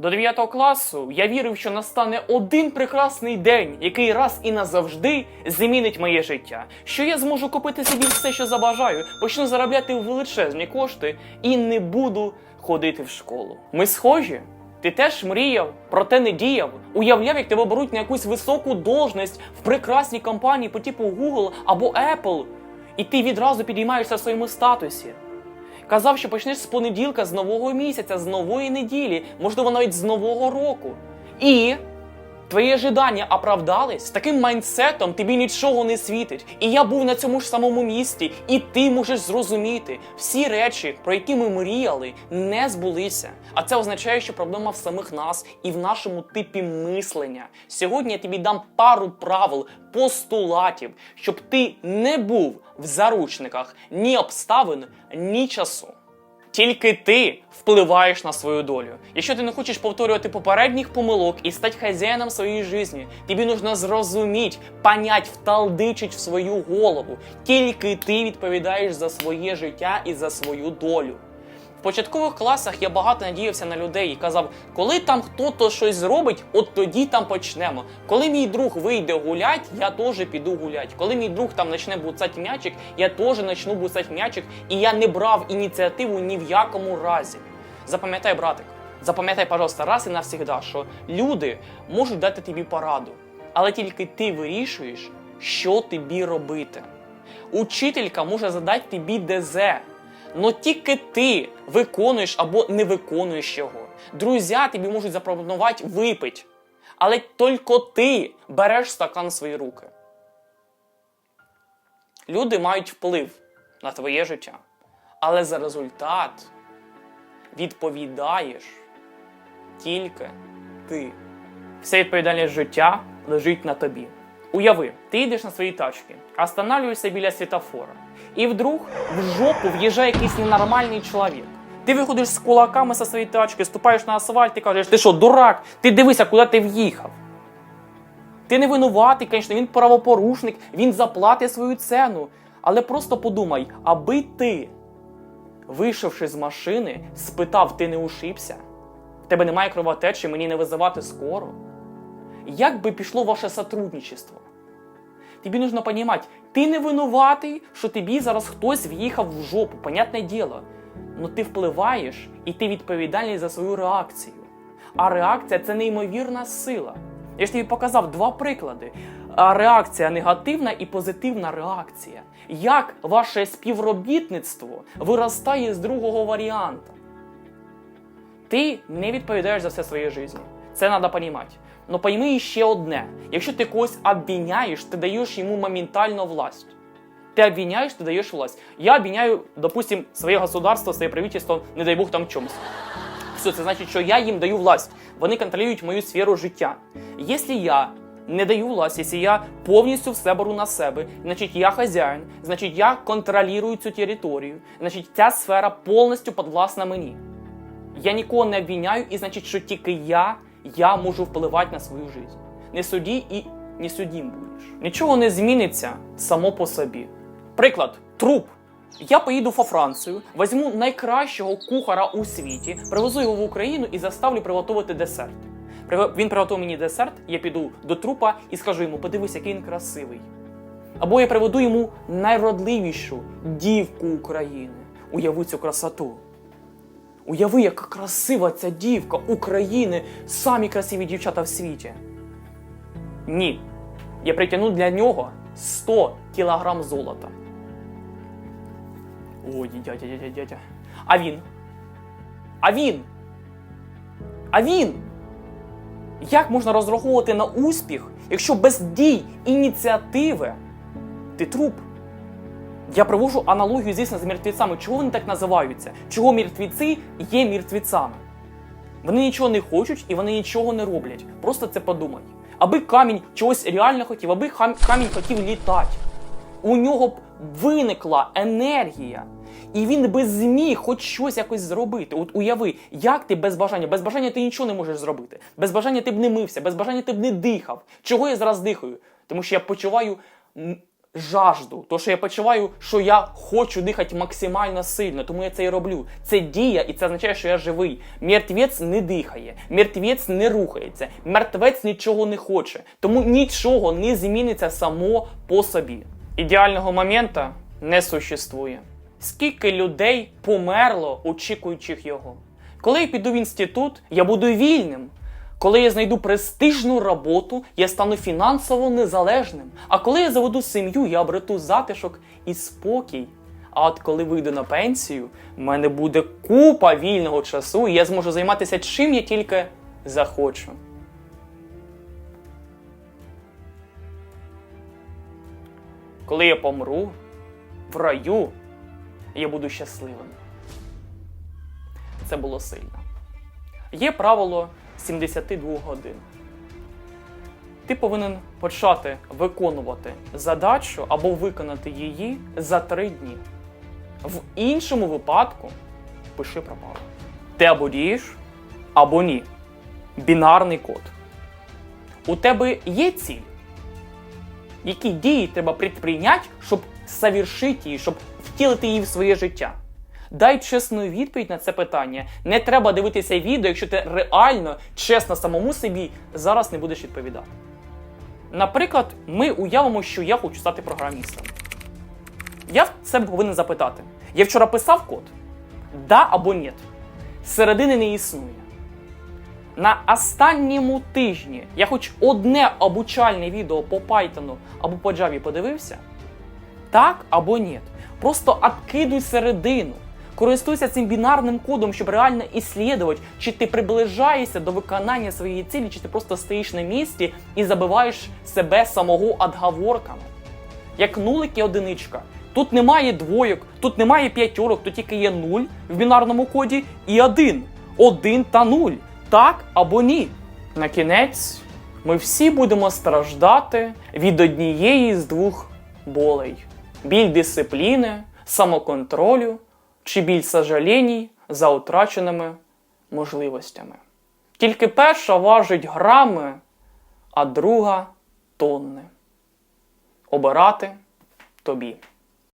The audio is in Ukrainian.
До 9 класу я вірив, що настане один прекрасний день, який раз і назавжди змінить моє життя. Що я зможу купити собі все, що забажаю, почну заробляти величезні кошти і не буду ходити в школу. Ми схожі. Ти теж мріяв, проте не діяв. Уявляв, як тебе беруть на якусь високу должність в прекрасній компанії по типу Google або Apple, і ти відразу підіймаєшся в своєму статусі. Казав, що почнеш з понеділка, з нового місяця, з нової неділі, можливо, навіть з нового року. І твої ожидання оправдались, з таким майндсетом тобі нічого не світить. І я був на цьому ж самому місці, і ти можеш зрозуміти, всі речі, про які ми мріяли, не збулися. А це означає, що проблема в самих нас і в нашому типі мислення. Сьогодні я тобі дам пару правил, постулатів, щоб ти не був в заручниках ні обставин, ні часу. Тільки ти впливаєш на свою долю. Якщо ти не хочеш повторювати попередніх помилок і стати хазяїном своєї житті, тобі нужно зрозуміти, понять, вталдичить в свою голову. Тільки ти відповідаєш за своє життя і за свою долю. В початкових класах я багато надіявся на людей і казав, коли там хтось щось зробить, от тоді там почнемо. Коли мій друг вийде гулять, я теж піду гулять. Коли мій друг там почне буцати м'ячик, я теж почну буцати м'ячик, і я не брав ініціативу ні в якому разі. Запам'ятай, братик, запам'ятай, пожалуйста, раз і навсігда, що люди можуть дати тобі пораду, але тільки ти вирішуєш, що тобі робити. Учителька може задати тобі ДЗ, но тільки ти виконуєш або не виконуєш його. Друзі тобі можуть запропонувати випити, але тільки ти береш стакан в свої руки. Люди мають вплив на твоє життя, але за результат відповідаєш тільки ти. Вся відповідальність життя лежить на тобі. Уяви, ти йдеш на своїй тачці, останавливаєшся біля світофора, і вдруг в жопу в'їжджає якийсь ненормальний чоловік. Ти виходиш з кулаками зі своєї тачки, ступаєш на асфальт і кажеш, ти що, дурак? Ти дивися, куди ти в'їхав. Ти не винуватий, звісно, він правопорушник, він заплатить свою ціну. Але просто подумай, аби ти, вийшовши з машини, спитав, ти не ушибся? В тебе немає кровотечі, мені не визивати скору. Як би пішло ваше сотрудничество? Тобі нужно розуміти, ти не винуватий, що тобі зараз хтось в'їхав в жопу, понятне діло. Ну ти впливаєш і ти відповідальний за свою реакцію. А реакція це неймовірна сила. Я ж тобі показав два приклади: реакція негативна і позитивна реакція. Як ваше співробітництво виростає з другого варіанта? Ти не відповідаєш за все своє життя. Це треба розуміти. Но пойми ще одне: якщо ти когось обвиняєш, ти даєш йому моментально власть. Ти обвиняєш, ти даєш власть. Я обвиняю, допустим, своє государство, своє правительство, не дай Бог там чомусь. Все, це значить, що я їм даю власть. Вони контролюють мою сферу життя. Якщо я не даю власть, якщо я повністю все беру на себе, значить я хазяїн, значить я контролюю цю територію, значить ця сфера повністю підвласна мені. Я нікого не обвиняю, і значить, що тільки я, я можу впливати на свою життя. Не суді і не судім будеш. Нічого не зміниться само по собі. Приклад, труп. Я поїду во Францію, візьму найкращого кухара у світі, привезу його в Україну і заставлю приготувати десерт. Він приготує мені десерт, я піду до трупа і скажу йому: подивись, який він красивий. Або я приведу йому найродливішу дівку України. Уяви цю красоту. Уяви, яка красива ця дівка України, самі красиві дівчата в світі. Ні. Я притягну для нього 100 кілограм золота. Ой, дядя, дядя, дядя. А він? А він? А він? Як можна розраховувати на успіх, якщо без дій, ініціативи ти труп? Я привожу аналогію, звісно, з мертвецями. Чого вони так називаються? Чого мертвіці є мертвецями? Вони нічого не хочуть і вони нічого не роблять. Просто це подумай. Аби камінь чогось реально хотів, аби камінь хотів літати. У нього б виникла енергія. І він би зміг хоч щось якось зробити. От уяви, як ти без бажання? Без бажання ти нічого не можеш зробити. Без бажання ти б не мився, без бажання ти б не дихав. Чого я зараз дихаю? Тому що я почуваю жажду, то що я почуваю, що я хочу дихати максимально сильно, тому я це і роблю. Це дія, і це означає, що я живий. Мертвець не дихає, мертвець не рухається, мертвець нічого не хоче, тому нічого не зміниться само по собі. Ідеального момента не существує. Скільки людей померло, очікуючих його? Коли я піду в інститут, я буду вільним. Коли я знайду престижну роботу, я стану фінансово незалежним. А коли я заведу сім'ю, я обрету затишок і спокій. А от коли вийду на пенсію, в мене буде купа вільного часу, і я зможу займатися чим я тільки захочу. Коли я помру в раю, я буду щасливим. Це було сильно. Є правило 72 годин. Ти повинен почати виконувати задачу або виконати її за 3 дні. В іншому випадку пиши пропало. Ти або дієш, або ні. Бінарний код. У тебе є ціль. Які дії треба предприйняти, щоб завершити її, щоб втілити її в своє життя? Дай чесну відповідь на це питання. Не треба дивитися відео, якщо ти реально, чесно самому собі зараз не будеш відповідати. Наприклад, ми уявимо, що я хочу стати програмістом. Я в себе повинен запитати: я вчора писав код? Да або ні? Середини не існує. На останньому тижні я хоч одне обучальне відео по Python або по Java подивився? Так або ні. Просто откидуй середину. Користуйся цим бінарним кодом, щоб реально іслідувати, чи ти приближаєшся до виконання своєї цілі, чи ти просто стоїш на місці і забиваєш себе самого отговорками. Як нулик і одиничка. Тут немає двойок, тут немає п'ятьорок, тут тільки є нуль в бінарному коді і один. Один та нуль. Так або ні. На кінець ми всі будемо страждати від однієї з двох болей: біль дисципліни, самоконтролю чи біль сожалінь за утраченими можливостями. Тільки перша важить грами, а друга тонни. Обирати тобі.